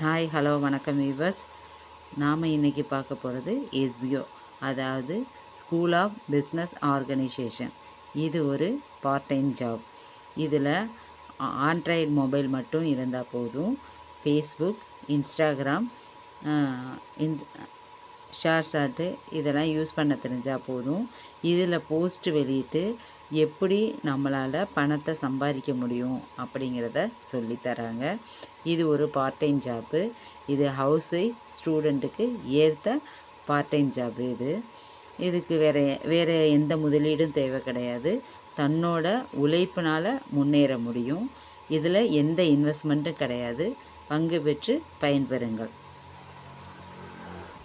Hi hello வணக்கம் viewers நாம் இன்றைக்கி பார்க்க போகிறது எஸ்பிஓ அதாவது ஸ்கூல் ஆஃப் பிஸ்னஸ் ஆர்கனைசேஷன் இது ஒரு பார்ட் டைம் ஜாப் இதில் ஆண்ட்ராய்டு மொபைல் மட்டும் இருந்தால் போதும். ஃபேஸ்புக் இன்ஸ்டாகிராம் இன் ஷேர் சாட்டு இதெல்லாம் யூஸ் பண்ண தெரிஞ்சால் போதும். இதில் போஸ்ட் வெளியிட்டு எப்படி நம்மளால் பணத்தை சம்பாதிக்க முடியும் அப்படிங்கிறத சொல்லித்தராங்க இது ஒரு பார்ட் டைம் ஜாப்பு இது ஹவுஸ் ஒய்ஃப் ஸ்டூடெண்ட்டுக்கு ஏற்ற பார்ட் டைம் ஜாப் இது. இதுக்கு வேறு வேறு எந்த முதலீடும் தேவை கிடையாது. தன்னோட உழைப்பினால் முன்னேற முடியும். இதில் எந்த இன்வெஸ்ட்மெண்ட்டும் கிடையாது. பங்கு பெற்று பயன்பெறுங்கள்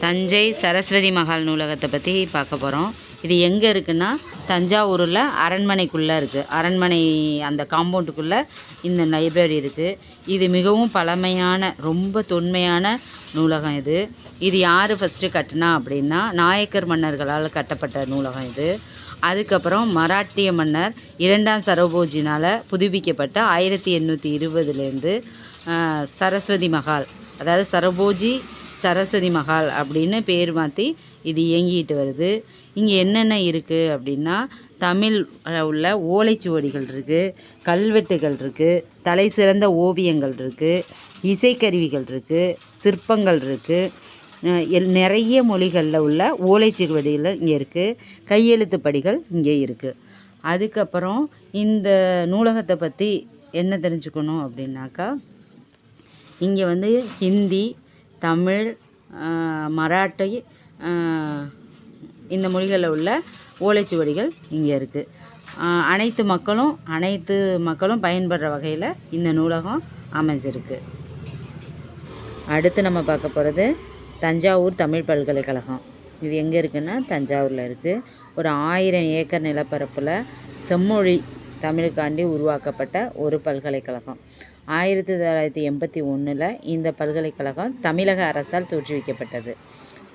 தஞ்சை சரஸ்வதி மகால் நூலகத்தை பற்றி பார்க்க போகிறோம் இது எங்கே இருக்குன்னா தஞ்சாவூரில் அரண்மனைக்குள்ளே இருக்குது அரண்மனை அந்த காம்பவுண்டுக்குள்ளே இந்த லைப்ரரி இருக்குது இது மிகவும் பழமையான ரொம்ப தொன்மையான நூலகம் இது. இது யார் ஃபஸ்ட்டு கட்டினா அப்படின்னா நாயக்கர் மன்னர்களால் கட்டப்பட்ட நூலகம் இது. அதுக்கப்புறம் மராட்டிய மன்னர் இரண்டாம் சரபோஜினால் புதுப்பிக்கப்பட்ட ஆயிரத்தி எண்ணூற்றி இருபதுலேருந்து சரஸ்வதி மகால் அதாவது சரபோஜி சரஸ்வதி மகால் அப்படின்னு பேர் மாற்றி இது இயங்கிட்டு வருது. இங்கே என்னென்ன இருக்குது அப்படின்னா தமிழ் உள்ள ஓலைச்சுவடிகள் இருக்குது கல்வெட்டுகள் இருக்குது தலை சிறந்த ஓவியங்கள் இருக்குது இசைக்கருவிகள் இருக்குது சிற்பங்கள் இருக்குது எல் நிறைய மொழிகளில் உள்ள ஓலைச்சுவடிகள் இங்கே இருக்குது கையெழுத்து படிகள் இங்கே இருக்குது அதுக்கப்புறம் இந்த நூலகத்தை பற்றி என்ன தெரிஞ்சுக்கணும் அப்படின்னாக்கா இங்கே வந்து ஹிந்தி தமிழ் மராட்டி இந்த மொழிகளில் உள்ள ஓலைச்சுவடிகள் இங்கே இருக்குது அனைத்து மக்களும் அனைத்து மக்களும் பயன்படுற வகையில் இந்த நூலகம் அமைஞ்சிருக்கு. அடுத்து நம்ம பார்க்க போகிறது தஞ்சாவூர் தமிழ் பல்கலைக்கழகம். இது எங்கே இருக்குன்னா தஞ்சாவூரில் இருக்குது ஒரு ஆயிரம் ஏக்கர் நிலப்பரப்பில் செம்மொழி தமிழுக்காண்டி உருவாக்கப்பட்ட ஒரு பல்கலைக்கழகம். ஆயிரத்தி தொள்ளாயிரத்தி எண்பத்தி ஒன்றில் இந்த பல்கலைக்கழகம் தமிழக அரசால் தோற்றுவிக்கப்பட்டது.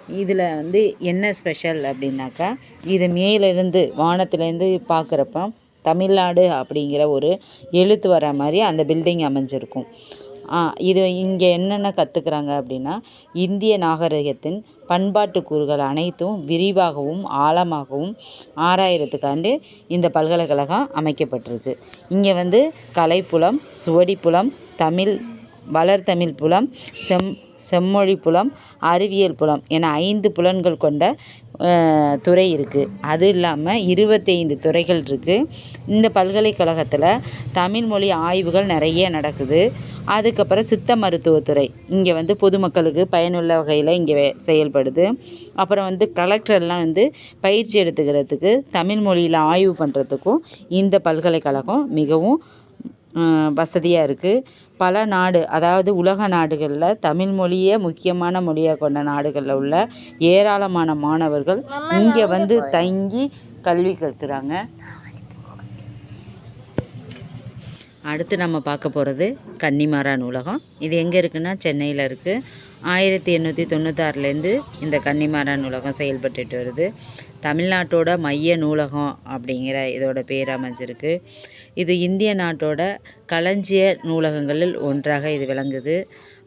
இதில் வந்து என்ன ஸ்பெஷல் அப்படின்னாக்கா இது மேலிருந்து வானத்திலேருந்து பார்க்குறப்ப தமிழ்நாடு அப்படிங்கிற ஒரு எழுத்து வர மாதிரி அந்த பில்டிங் அமைஞ்சிருக்கும். இது இங்கே என்னென்ன கற்றுக்குறாங்க அப்படின்னா இந்திய நாகரிகத்தின் பண்பாட்டு கூறுகள் அனைத்தும் விரிவாகவும் ஆழமாகவும் ஆராயறதுக்காண்டு இந்த பல்கலைக்கழகம் அமைக்கப்பட்டிருக்கு. இங்கே வந்து கலைப்புலம் சுவடிப்புலம் தமிழ் வளர்தமிழ் புலம் செம் செம்மொழி புலம் அறிவியல் புலம் என ஐந்து புலன்கள் கொண்ட துறை இருக்குது அது இல்லாமல் இருபத்தைந்து துறைகள் இருக்குது இந்த பல்கலைக்கழகத்தில் தமிழ்மொழி ஆய்வுகள் நிறைய நடக்குது. அதுக்கப்புறம் சித்த மருத்துவத்துறை இங்கே வந்து பொதுமக்களுக்கு பயனுள்ள வகையில் இங்கே செயல்படுது. அப்புறம் வந்து கலெக்டர்லாம் வந்து பயிற்சி எடுத்துக்கிறதுக்கு தமிழ் மொழியில் ஆய்வு பண்ணுறதுக்கும் இந்த பல்கலைக்கழகம் மிகவும் வசதியாக இருக்குது பல நாடு அதாவது உலக நாடுகளில் தமிழ் மொழியே முக்கியமான மொழியாக கொண்ட நாடுகளில் உள்ள ஏராளமான மாணவர்கள் இங்கே வந்து தங்கி கல்வி கற்கிறாங்க. அடுத்து நம்ம பார்க்க போகிறது கன்னிமாரா நூலகம் இது எங்கே இருக்குன்னா சென்னையில் இருக்குது ஆயிரத்தி எண்ணூற்றி தொண்ணூத்தாறுலேருந்து இந்த கன்னிமாரா நூலகம் செயல்பட்டுட்டு வருது. தமிழ்நாட்டோட மைய நூலகம் அப்படிங்கிற இதோட பேர் அமைஞ்சிருக்கு. இது இந்திய நாட்டோட களஞ்சிய நூலகங்களில் ஒன்றாக இது விளங்குது.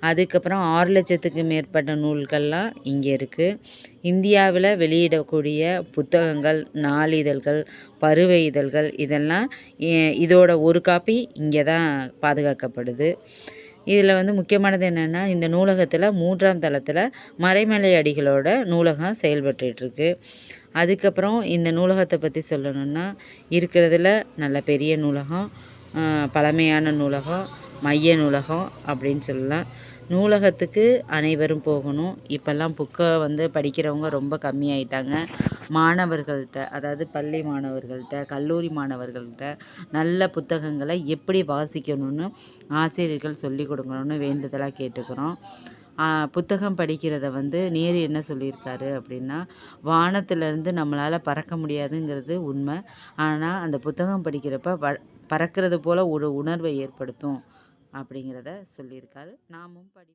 அதுக்கப்புறம் ஆறு லட்சத்துக்கு மேற்பட்ட நூல்கள்லாம் இங்கே இருக்குது இந்தியாவில் வெளியிடக்கூடிய புத்தகங்கள் நாளிதழ்கள் பருவ இதழ்கள் இதெல்லாம் இதோட ஒரு காப்பி இங்கே தான் பாதுகாக்கப்படுது. இதில் வந்து முக்கியமானது என்னென்னா இந்த நூலகத்தில் மூன்றாம் தளத்தில் மறைமலை அடிகளோட நூலகம் செயல்பட்டுருக்கு அதுக்கப்புறம் இந்த நூலகத்தை பற்றி சொல்லணுன்னா இருக்கிறதுல நல்ல பெரிய நூலகம் பழமையான நூலகம் மைய நூலகம் அப்படின்னு சொல்லலாம். நூலகத்துக்கு அனைவரும் போகணும். இப்போல்லாம் புக்கை வந்து படிக்கிறவங்க ரொம்ப கம்மியாயிட்டாங்க. மாணவர்கள்ட்ட அதாவது பள்ளி மாணவர்கள்ட்ட கல்லூரி மாணவர்கள்ட்ட நல்ல புத்தகங்களை எப்படி வாசிக்கணும்னு ஆசிரியர்கள் சொல்லி கொடுக்கணும்னு வேண்டுதலாக கேட்டுக்கிறோம். புத்தகம் படிக்கிறத வந்து நேரு என்ன சொல்லியிருக்காரு அப்படின்னா வானத்திலேருந்து நம்மளால் பறக்க முடியாதுங்கிறது உண்மை. ஆனால் அந்த புத்தகம் படிக்கிறப்ப வ பறக்கிறது போல் ஒரு உணர்வை ஏற்படுத்தும் அப்படிங்கிறத சொல்லியிருக்காரு. நாமும் படி